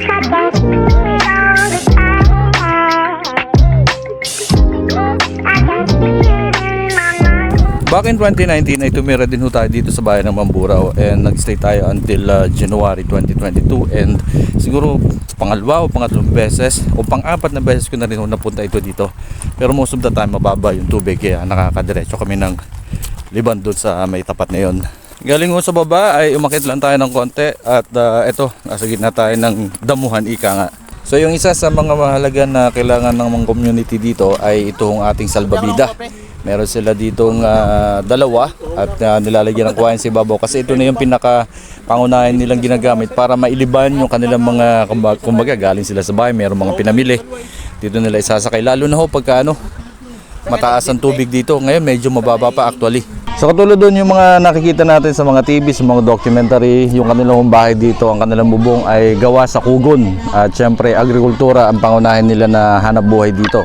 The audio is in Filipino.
Back in 2019 ay tumira din ho tayo dito sa bayan ng Mamburao and nagstay tayo until uh, January 2022 and siguro pangalawa o pangatlong beses o pang-apat na beses ko na rin napunta ito dito pero most of the time mababa yung tubig kaya nakakadiretso kami ng liban doon sa may tapat na yon. Galing ho sa baba ay umakit lang tayo ng konti at uh, ito nasa gitna tayo ng damuhan ika nga. So yung isa sa mga mahalaga na kailangan ng mga community dito ay itong ating salbabida. Meron sila ditong ah, dalawa at ah, nilalagyan ng kuhain si Babaw kasi ito na yung pinaka pangunahin nilang ginagamit para mailiban yung kanilang mga kumbaga, kumbaga galing sila sa bahay, meron mga pinamili. Dito nila isasakay lalo na ho pagka ano, mataas ang tubig dito. Ngayon medyo mababa pa actually. So katulad doon yung mga nakikita natin sa mga TV, sa mga documentary, yung kanilang bahay dito, ang kanilang bubong ay gawa sa kugon. At syempre agrikultura ang pangunahin nila na hanap buhay dito.